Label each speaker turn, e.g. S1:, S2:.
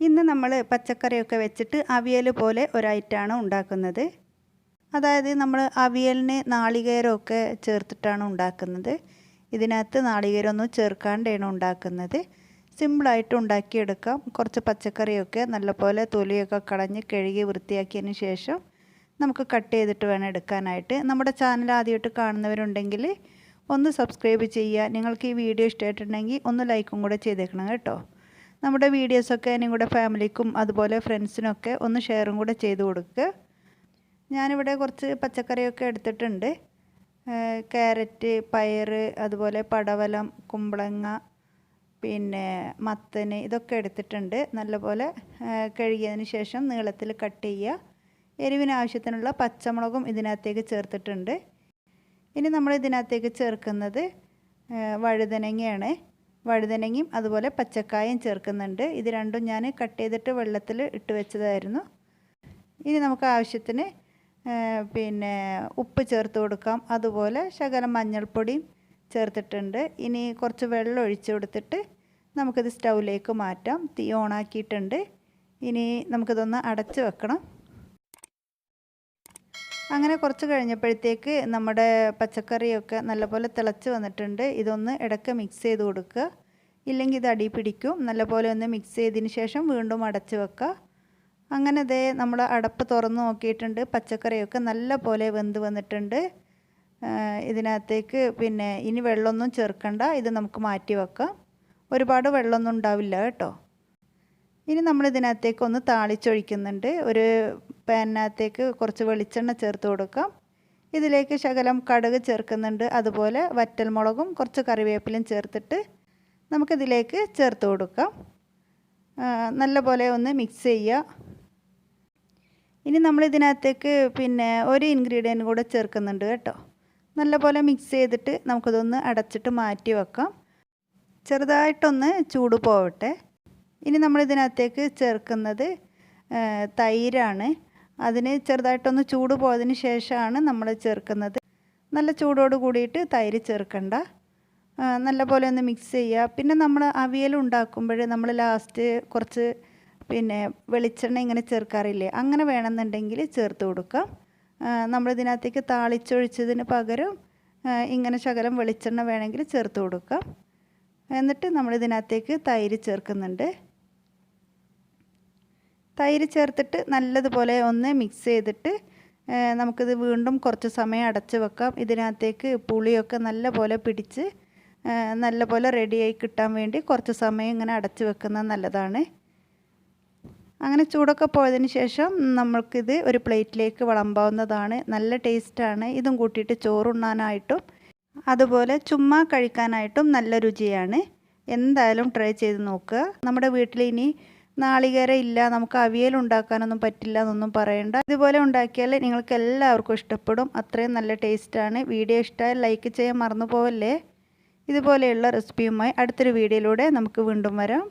S1: ഇന്ന് നമ്മൾ പച്ചക്കറിയൊക്കെ വെച്ചിട്ട് അവിയൽ പോലെ ഒരൈറ്റാണ് ഉണ്ടാക്കുന്നത്. അതായത് നമ്മൾ അവിയലിന് നാളികേരമൊക്കെ ചേർത്തിട്ടാണ് ഉണ്ടാക്കുന്നത്. ഇതിനകത്ത് നാളികേരമൊന്നും ചേർക്കാണ്ടാണ് ഉണ്ടാക്കുന്നത്. സിമ്പിളായിട്ട് ഉണ്ടാക്കിയെടുക്കാം. കുറച്ച് പച്ചക്കറിയൊക്കെ നല്ലപോലെ തൊലിയൊക്കെ കളഞ്ഞ് കഴുകി വൃത്തിയാക്കിയതിന് ശേഷം നമുക്ക് കട്ട് ചെയ്തിട്ട് വേണം എടുക്കാനായിട്ട്. നമ്മുടെ ചാനൽ ആദ്യമായിട്ട് കാണുന്നവരുണ്ടെങ്കിൽ ഒന്ന് സബ്സ്ക്രൈബ് ചെയ്യുക. നിങ്ങൾക്ക് ഈ വീഡിയോ ഇഷ്ടമായിട്ടുണ്ടെങ്കിൽ ഒന്ന് ലൈക്കും കൂടെ ചെയ്തേക്കണം കേട്ടോ. നമ്മുടെ വീഡിയോസൊക്കെ നിങ്ങളുടെ ഫാമിലിക്കും അതുപോലെ ഫ്രണ്ട്സിനൊക്കെ ഒന്ന് ഷെയറും കൂടെ ചെയ്ത് കൊടുക്കുക ഞാനിവിടെ കുറച്ച് പച്ചക്കറിയൊക്കെ എടുത്തിട്ടുണ്ട്. ക്യാരറ്റ് പയർ അതുപോലെ പടവലം കുമ്പളങ്ങ പിന്നെ മത്തന് ഇതൊക്കെ എടുത്തിട്ടുണ്ട്. നല്ലപോലെ കഴുകിയതിന് ശേഷം നീളത്തിൽ കട്ട് ചെയ്യുക. എരിവിന് ആവശ്യത്തിനുള്ള പച്ചമുളകും ഇതിനകത്തേക്ക് ചേർത്തിട്ടുണ്ട്. ഇനി നമ്മൾ ഇതിനകത്തേക്ക് ചേർക്കുന്നത് വഴുതനങ്ങയാണ്. വഴുതനങ്ങയും അതുപോലെ പച്ചക്കായും ചേർക്കുന്നുണ്ട്. ഇത് രണ്ടും ഞാൻ കട്ട് ചെയ്തിട്ട് വെള്ളത്തിൽ ഇട്ട് വെച്ചതായിരുന്നു. ഇനി നമുക്ക് ആവശ്യത്തിന് പിന്നെ ഉപ്പ് ചേർത്ത് കൊടുക്കാം. അതുപോലെ ശകലം മഞ്ഞൾപ്പൊടിയും ചേർത്തിട്ടുണ്ട്. ഇനി കുറച്ച് വെള്ളം ഒഴിച്ച് കൊടുത്തിട്ട് നമുക്കിത് സ്റ്റൗവിലേക്ക് മാറ്റാം. തീ ഓണാക്കിയിട്ടുണ്ട്. ഇനി നമുക്കിതൊന്ന് അടച്ച് വെക്കണം. അങ്ങനെ കുറച്ച് കഴിഞ്ഞപ്പോഴത്തേക്ക് നമ്മുടെ പച്ചക്കറിയൊക്കെ നല്ലപോലെ തിളച്ച് വന്നിട്ടുണ്ട്. ഇതൊന്ന് ഇടയ്ക്ക് മിക്സ് ചെയ്ത് കൊടുക്കുക. ഇല്ലെങ്കിൽ ഇത് അടി പിടിക്കും. നല്ലപോലെ ഒന്ന് മിക്സ് ചെയ്തതിന് ശേഷം വീണ്ടും അടച്ച് വെക്കുക. അങ്ങനെ ഇതേ നമ്മൾ അടപ്പ് തുറന്ന് നോക്കിയിട്ടുണ്ട്. പച്ചക്കറിയൊക്കെ നല്ലപോലെ വെന്ത് വന്നിട്ടുണ്ട്. ഇതിനകത്തേക്ക് പിന്നെ ഇനി വെള്ളമൊന്നും ചേർക്കണ്ട. ഇത് നമുക്ക് മാറ്റി വെക്കാം. ഒരുപാട് വെള്ളമൊന്നും ഉണ്ടാവില്ല കേട്ടോ. ഇനി നമ്മൾ ഇതിനകത്തേക്ക് ഒന്ന് താളിച്ചൊഴിക്കുന്നുണ്ട്. ഒരു പാനിനകത്തേക്ക് കുറച്ച് വെളിച്ചെണ്ണ ചേർത്ത് കൊടുക്കാം ഇതിലേക്ക് ശകലം കടുക് ചേർക്കുന്നുണ്ട്. അതുപോലെ വറ്റൽമുളകും കുറച്ച് കറിവേപ്പിലും ചേർത്തിട്ട് നമുക്കിതിലേക്ക് ചേർത്ത് കൊടുക്കാം നല്ലപോലെ ഒന്ന് മിക്സ് ചെയ്യുക. ഇനി നമ്മൾ ഇതിനകത്തേക്ക് പിന്നെ ഒരു ഇൻഗ്രീഡിയന്റ് കൂടെ ചേർക്കുന്നുണ്ട് കേട്ടോ. നല്ലപോലെ മിക്സ് ചെയ്തിട്ട് നമുക്കിതൊന്ന് അടച്ചിട്ട് മാറ്റി വെക്കാം. ചെറുതായിട്ടൊന്ന് ചൂട് പോവട്ടെ. ഇനി നമ്മൾ ഇതിനകത്തേക്ക് ചേർക്കുന്നത് തൈരാണ്. അതിന് ചെറുതായിട്ടൊന്ന് ചൂട് പോയതിന് ശേഷമാണ് നമ്മൾ ചേർക്കുന്നത്. നല്ല ചൂടോട് കൂടിയിട്ട് തൈര് ചേർക്കണ്ട. നല്ല പോലെ ഒന്ന് മിക്സ് ചെയ്യുക. പിന്നെ നമ്മൾ അവിയൽ ഉണ്ടാക്കുമ്പോൾ നമ്മൾ ലാസ്റ്റ് കുറച്ച് പിന്നെ വെളിച്ചെണ്ണ ഇങ്ങനെ ചേർക്കാറില്ലേ അങ്ങനെ വേണമെന്നുണ്ടെങ്കിൽ ചേർത്ത് കൊടുക്കാം. നമ്മളിതിനകത്തേക്ക് താളിച്ചൊഴിച്ചതിന് പകരം ഇങ്ങനെ ശകലം വെളിച്ചെണ്ണ വേണമെങ്കിൽ ചേർത്ത് കൊടുക്കാം. എന്നിട്ട് നമ്മളിതിനകത്തേക്ക് തൈര് ചേർക്കുന്നുണ്ട്. തൈര് ചേർത്തിട്ട് നല്ലതുപോലെ ഒന്ന് മിക്സ് ചെയ്തിട്ട് നമുക്കിത് വീണ്ടും കുറച്ച് സമയം അടച്ച് വെക്കാം. ഇതിനകത്തേക്ക് പുളിയൊക്കെ നല്ലപോലെ പിടിച്ച് നല്ലപോലെ റെഡിയായി കിട്ടാൻ വേണ്ടി കുറച്ച് സമയം ഇങ്ങനെ അടച്ച് വെക്കുന്നത് നല്ലതാണ്. അങ്ങനെ ചൂടൊക്കെ പോയതിന് ശേഷം നമ്മൾക്കിത് ഒരു പ്ലേറ്റിലേക്ക് വിളമ്പാവുന്നതാണ്. നല്ല ടേസ്റ്റാണ്. ഇതും കൂട്ടിയിട്ട് ചോറുണ്ണാനായിട്ടും അതുപോലെ ചുമ്മാ കഴിക്കാനായിട്ടും നല്ല രുചിയാണ്. എന്തായാലും ട്രൈ ചെയ്ത് നോക്കുക. നമ്മുടെ വീട്ടിൽ ഇനി നാളികേരം ഇല്ല നമുക്ക് അവിയൽ ഉണ്ടാക്കാനൊന്നും പറ്റില്ല എന്നൊന്നും പറയണ്ട. ഇതുപോലെ ഉണ്ടാക്കിയാൽ നിങ്ങൾക്ക് എല്ലാവർക്കും ഇഷ്ടപ്പെടും. അത്രയും നല്ല ടേസ്റ്റാണ്. വീഡിയോ ഇഷ്ടമായാൽ ലൈക്ക് ചെയ്യാൻ മറന്നു പോവല്ലേ? ഇതുപോലെയുള്ള റെസിപ്പിയുമായി അടുത്തൊരു വീഡിയോയിലൂടെ നമുക്ക് വീണ്ടും വരാം.